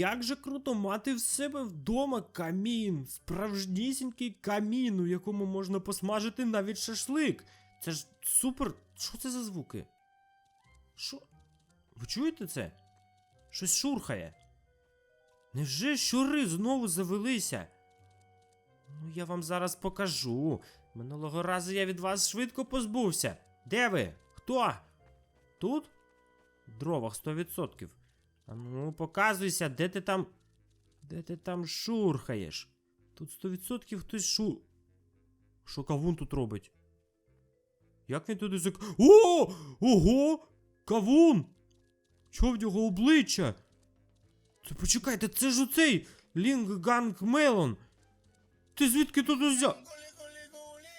як же круто мати в себе вдома камін, справжнісінький камін, у якому можна посмажити навіть шашлик. Це ж супер. Що це за звуки? Що? Ви чуєте це? Щось шурхає. Невже щури знову завелися? Ну, я вам зараз покажу. Минулого разу я від вас швидко позбувся. Де ви? Хто? Тут? В дровах 100%. Ну, показуйся, де ти там. Де ти там шурхаєш? Тут 100% хтось шу. Що кавун тут робить? Як він туди зак. О! Ого! Кавун! Чого в нього обличчя? Та почекайте, це ж оцей Лінг Ганг Мелон. Ти звідки тут?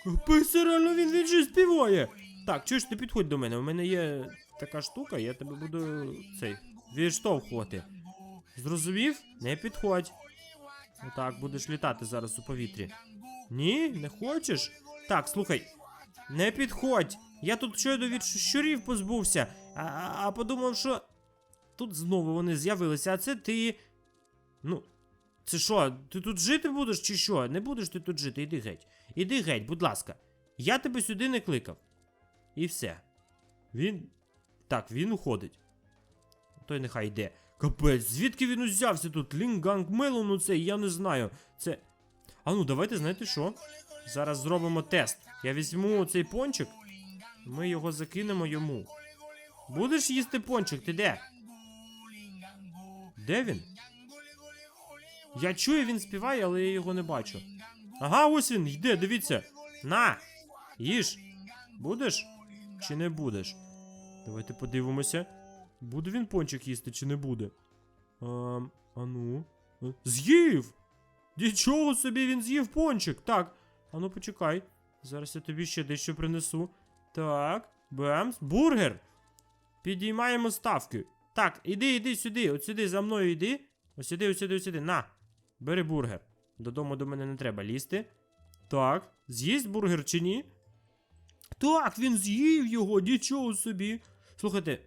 Капець, реально він, він же співає. Так, чуєш, ти підходь до мене. У мене є така штука, я тебе буду цей відштовхувати. Зрозумів? Не підходь. Отак, будеш літати зараз у повітрі. Ні, не хочеш? Так, слухай. Не підходь. Я тут щойно від щурів позбувся, а, а, а подумав, що тут знову вони з'явилися, а це ти. Ну, це що, ти тут жити будеш чи що? Не будеш ти тут жити, іди геть. Іди геть, будь ласка. Я тебе сюди не кликав. І все. Він. Так, він уходить. Той нехай йде. Капець, звідки він узявся тут? Лінганг Мелону цей, я не знаю. Це. А ну, давайте, знаєте що? Зараз зробимо тест. Я візьму цей пончик, ми його закинемо йому. Будеш їсти пончик, ти де? Де він? Я чую, він співає, але я його не бачу. Ага, ось він, йде, дивіться. На! Їж. Будеш? Чи не будеш? Давайте подивимося. Буде він пончик їсти чи не буде? А, а ну. Е, З'їв! Нічого собі він з'їв пончик. Так. А ну почекай. Зараз я тобі ще дещо принесу. Так, бемс. Бургер! Підіймаємо ставки. Так, іди, іди сюди, от сюди за мною йди. Ось сюди, ось сюди, ось сюди. На. Бери бургер. Додому до мене не треба лізти. Так, з'їсть бургер чи ні? Так, він з'їв його, нічого собі. Слухайте,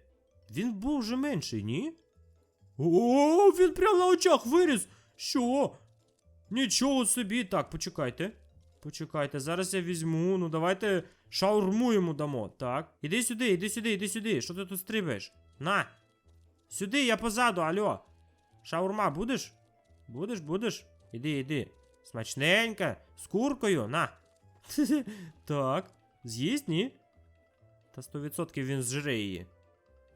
він був вже менший, ні? О, він прямо на очах виріс. Що? Нічого собі. Так, почекайте. Почекайте, зараз я візьму. Ну давайте шаурму йому дамо. Так. Іди сюди, іди сюди, іди сюди. Що ти тут стрибаєш? На. Сюди, я позаду, алло. Шаурма будеш? Будеш, будеш? Іди, іди. Смачненька, з куркою, на. так, з'їсть, ні? Та 100% він зжре її.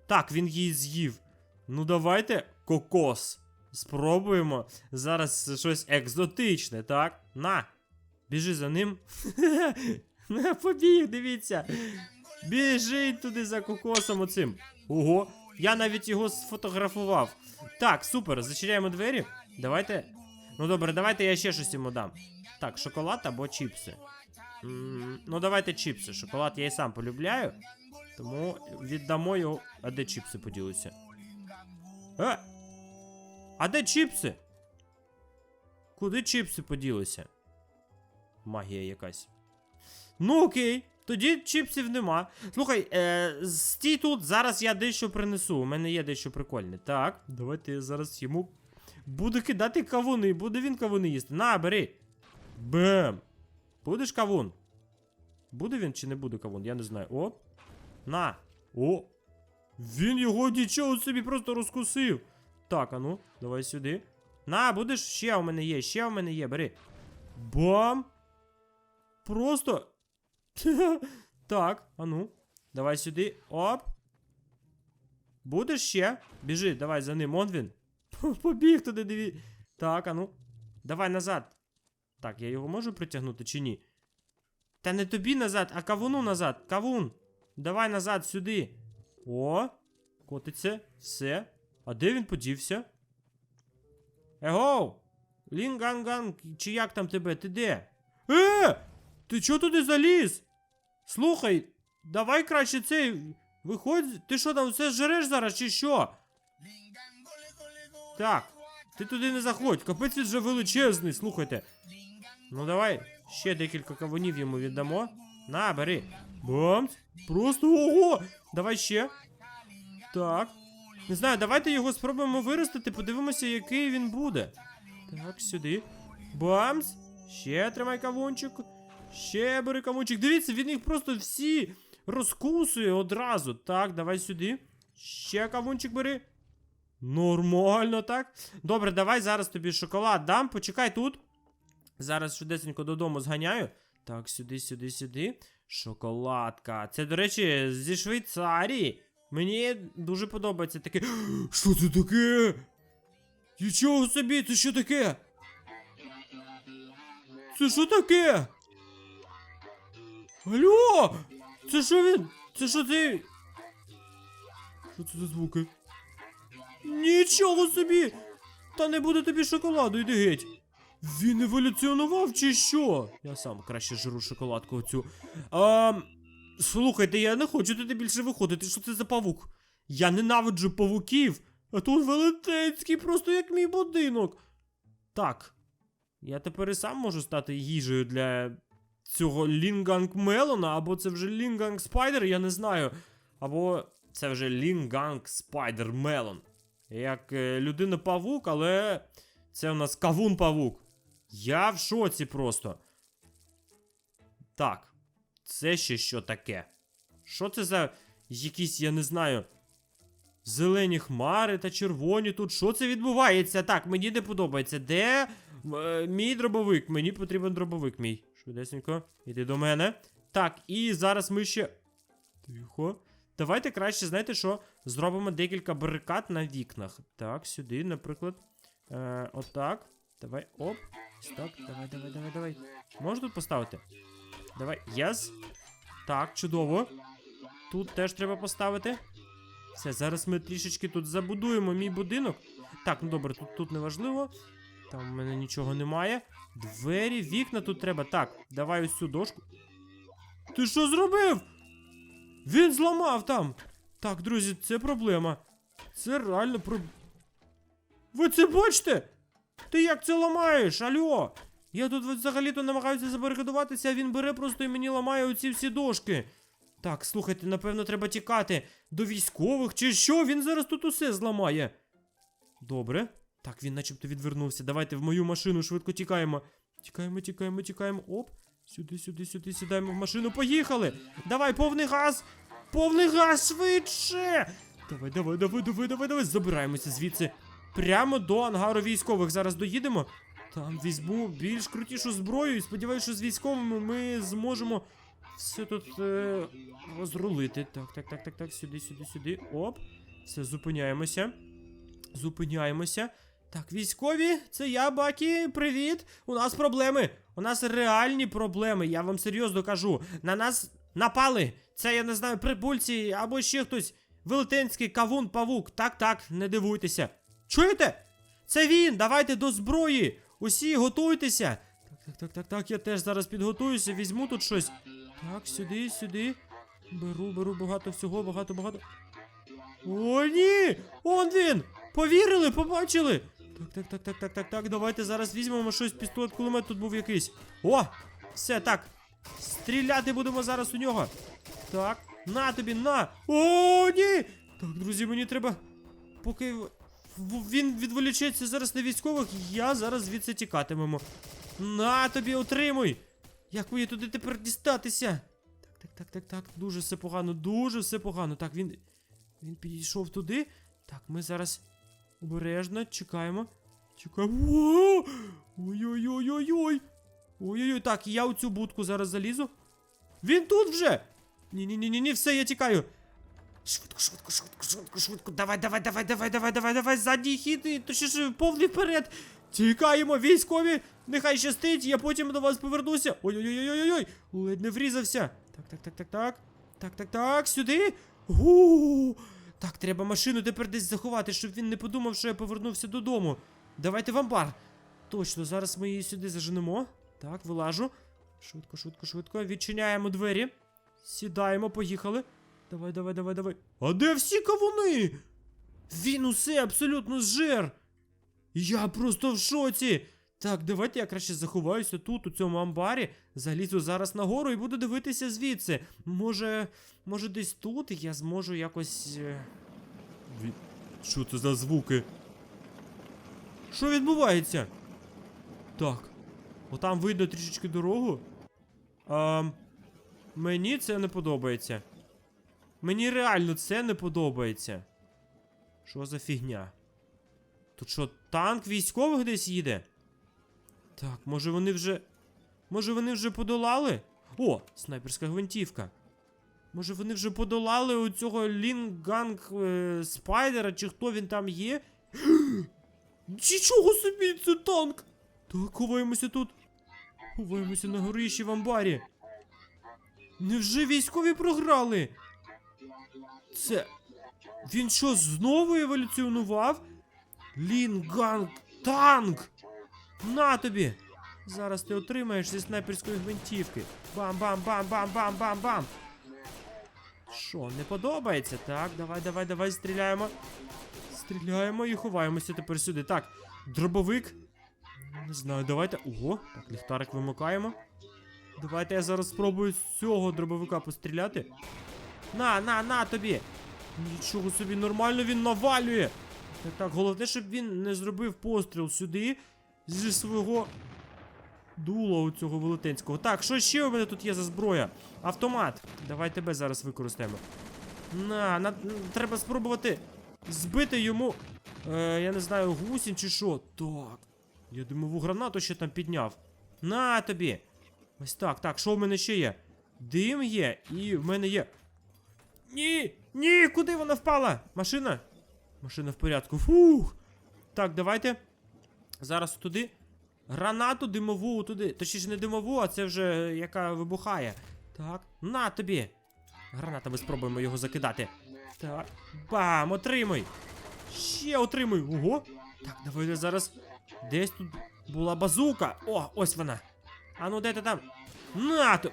Так, він її з'їв. Ну давайте кокос. Спробуємо зараз щось екзотичне, так? На. Біжи за ним. Побіг, дивіться. Біжить туди за кокосом оцим. Ого, я навіть його сфотографував. Так, супер, зачиняємо двері. Давайте. Ну добре, давайте я ще щось йому дам. Так, шоколад або чіпси. М, ну, давайте чіпси. Шоколад я і сам полюбляю. Тому віддамо його. А де чіпси поділися? Е! А де чіпси? Куди чіпси поділися? Магія якась. Ну окей, тоді чіпсів нема. Слухай, е, стій тут, зараз я дещо принесу. У мене є дещо прикольне. Так, давайте я зараз йому буду кидати кавуни. Буде він кавуни їсти. На, бери. Бем. Будеш кавун? Буде він чи не буде кавун? Я не знаю. О. На. О. Він його нічого собі просто розкусив. Так, а ну, давай сюди. На, будеш ще у мене є, ще у мене є, бери. Бам! Просто. так, а ну. Давай сюди. Оп. Будеш ще? Біжи, давай за ним, он він. Побіг туди, диві. Так, а ну. Давай назад. Так, я його можу притягнути чи ні? Та не тобі назад, а кавуну назад. Кавун. Давай назад сюди. О, котиться. Все. А де він подівся? Егоу! Лінганган, чи як там тебе? Ти де? Е! Ти чого туди заліз? Слухай, давай краще цей. Виходь, ти що там все жреш зараз, чи що? Так, ти туди не заходь, капець він вже величезний, слухайте. Ну давай, ще декілька кавунів йому віддамо. На, бери. Бамс. Просто ого! Давай ще. Так. Не знаю, давайте його спробуємо виростити, подивимося, який він буде. Так, сюди. Бамс! Ще тримай кавунчик. Ще бери кавунчик. Дивіться, він їх просто всі розкусує одразу. Так, давай сюди. Ще кавунчик бери. Нормально, так. Добре, давай зараз тобі шоколад дам. Почекай тут. Зараз швидесенько додому зганяю. Так, сюди, сюди, сюди. Шоколадка. Це, до речі, зі Швейцарії. Мені дуже подобається таке. Що це таке? Нічого собі, це що таке? Це що таке? Алло! Це що він? Це що ти? Що це за звуки? Нічого собі! Та не буде тобі шоколаду, йди геть. Він еволюціонував чи що? Я сам краще жру шоколадку оцю. А, слухайте, я не хочу туди більше виходити. Що це за павук? Я ненавиджу павуків, а тут велетенський, просто як мій будинок. Так. Я тепер і сам можу стати їжею для цього Лінганг Мелона, або це вже Лінганг Спайдер, я не знаю. Або це вже Лінганг Спайдер Мелон. Як е, людина-павук, але це у нас кавун-павук. Я в шоці просто. Так. Це ще що таке? Що це за якісь, я не знаю. Зелені хмари та червоні тут. Що це відбувається? Так, мені не подобається. Де е, мій дробовик? Мені потрібен дробовик мій. Швидесенько, іди до мене. Так, і зараз ми ще. Тихо. Давайте краще, знаєте що? Зробимо декілька барикад на вікнах. Так, сюди, наприклад. Е, отак. Давай, оп. Так, давай, давай, давай, давай. Можу тут поставити? Давай, єс. Так, чудово. Тут теж треба поставити. Все, зараз ми трішечки тут забудуємо мій будинок. Так, ну добре, тут, тут не важливо. Там в мене нічого немає. Двері, вікна тут треба. Так, давай ось цю дошку. Ти що зробив? Він зламав там. Так, друзі, це проблема. Це реально про. Ви це бачите? Ти як це ламаєш? Алло? Я тут взагалі-то намагаюся забарикадуватися, а він бере просто і мені ламає оці всі дошки. Так, слухайте, напевно, треба тікати до військових чи що? Він зараз тут усе зламає. Добре. Так, він начебто відвернувся. Давайте в мою машину швидко тікаємо. Тікаємо, тікаємо, тікаємо. Оп. Сюди, сюди, сюди, сідаємо в машину. Поїхали! Давай, повний газ! Повний газ швидше! Давай, давай, давай, давай, давай, давай. Забираємося звідси. Прямо до ангару військових. Зараз доїдемо. Там візьму більш крутішу зброю і сподіваюся, що з військовими ми зможемо все тут е, розрулити. Так, так, так, так, так, сюди, сюди, сюди. Оп. Все, зупиняємося. Зупиняємося. Так, військові, це я, Бакі, привіт. У нас проблеми. У нас реальні проблеми, я вам серйозно кажу. На нас напали. Це, я не знаю, прибульці або ще хтось. Велетенський кавун павук. Так, так, не дивуйтеся. Чуєте? Це він! Давайте до зброї! Усі готуйтеся! Так, так, так, так, так, я теж зараз підготуюся, візьму тут щось. Так, сюди, сюди. Беру, беру багато всього, багато, багато. О, ні! Он він! Повірили, побачили! Так, так, так, так, так, так, так. Давайте зараз візьмемо щось, пістолет, кулемет тут був якийсь. О! Все, так. Стріляти будемо зараз у нього. Так, на тобі, на! О, ні! Так, друзі, мені треба. Поки він відволічеться зараз на військових, я зараз звідси тікатимемо. На тобі, отримуй! Як мені туди тепер дістатися? Так, так, так, так, так. Дуже все погано, дуже все погано. Так, він. Він підійшов туди. Так, ми зараз обережно чекаємо. Чекаємо. Ой-ой-ой-ой-ой! Ой-ой-ой, так, я у цю будку зараз залізу. Він тут вже! Ні-ні-ні, ні, все, я тікаю. Швидко, швидко, швидко, швидко, швидко. Давай, давай, давай, давай, давай, давай, давай, задній хід, і точніше, повний вперед. Тікаємо, військові! Нехай щастить, я потім до вас повернуся. Ой-ой-ой-ой-ой! Ледь не врізався. Так, так, так, так, так. Так, так, так, сюди. Гу. Так, треба машину тепер десь заховати, щоб він не подумав, що я повернувся додому. Давайте в амбар. Точно, зараз ми її сюди заженемо. Так, вилажу. Швидко, швидко, швидко. Відчиняємо двері. Сідаємо, поїхали. Давай, давай, давай, давай. А де всі кавуни? Він усе абсолютно зжер. Я просто в шоці. Так, давайте я краще заховаюся тут, у цьому амбарі. Залізу зараз нагору і буду дивитися звідси. Може, може десь тут я зможу якось. е, Він, Що це за звуки? Що відбувається? Так. Отам видно трішечки дорогу. А, мені це не подобається. Мені реально це не подобається. Що за фігня? Тут що, танк військових десь їде? Так, може вони вже. Може вони вже подолали? О, снайперська гвинтівка. Може вони вже подолали у цього Лінганг е, Спайдера, чи хто він там є? Нічого собі, це танк! Так, ховаємося тут. Ховаємося на горищі в амбарі. Невже військові програли? Це. Він що, знову еволюціонував? Лінганг танк! На тобі! Зараз ти отримаєш зі снайперської гвинтівки. Бам-бам-бам-бам-бам-бам-бам! Що, не подобається? Так, давай, давай, давай, стріляємо. Стріляємо і ховаємося тепер сюди. Так, дробовик. Не знаю, давайте. Ого, так, ліхтарик вимикаємо. Давайте я зараз спробую з цього дробовика постріляти. На, на, на тобі! Нічого собі, нормально він навалює. Так, так, головне, щоб він не зробив постріл сюди зі свого дула у цього велетенського. Так, що ще у мене тут є за зброя? Автомат. Давай тебе зараз використаємо. На, на треба спробувати збити йому. Е, я не знаю, гусінь чи що. Так. Я димову гранату ще там підняв. На тобі. Ось так, так, що в мене ще є? Дим є, і в мене є. Ні! Ні! Куди вона впала? Машина? Машина в порядку. Фух. Так, давайте. Зараз туди. Гранату димову туди. Точніше не димову, а це вже яка вибухає. Так, на тобі. Гранатами спробуємо його закидати. Так. Бам! Отримуй! Ще отримуй! Ого! Так, давайте зараз. Десь тут була базука. О, ось вона. А ну де ти там? На то!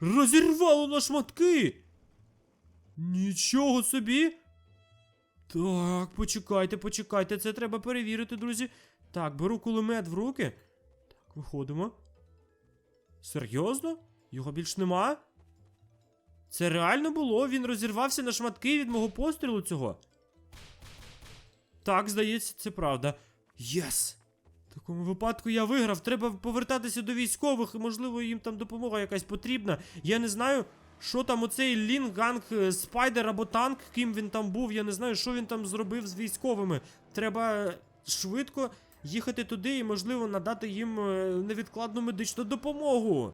Розірвало на шматки! Нічого собі! Так, почекайте, почекайте, це треба перевірити, друзі. Так, беру кулемет в руки. Так, виходимо. Серйозно? Його більш нема? Це реально було? Він розірвався на шматки від мого пострілу цього. Так, здається, це правда. Єс! В такому випадку я виграв. Треба повертатися до військових, можливо, їм там допомога якась потрібна. Я не знаю, що там оцей Лінганг е, Спайдер або танк, ким він там був. Я не знаю, що він там зробив з військовими. Треба е, швидко їхати туди і, можливо, надати їм е, невідкладну медичну допомогу.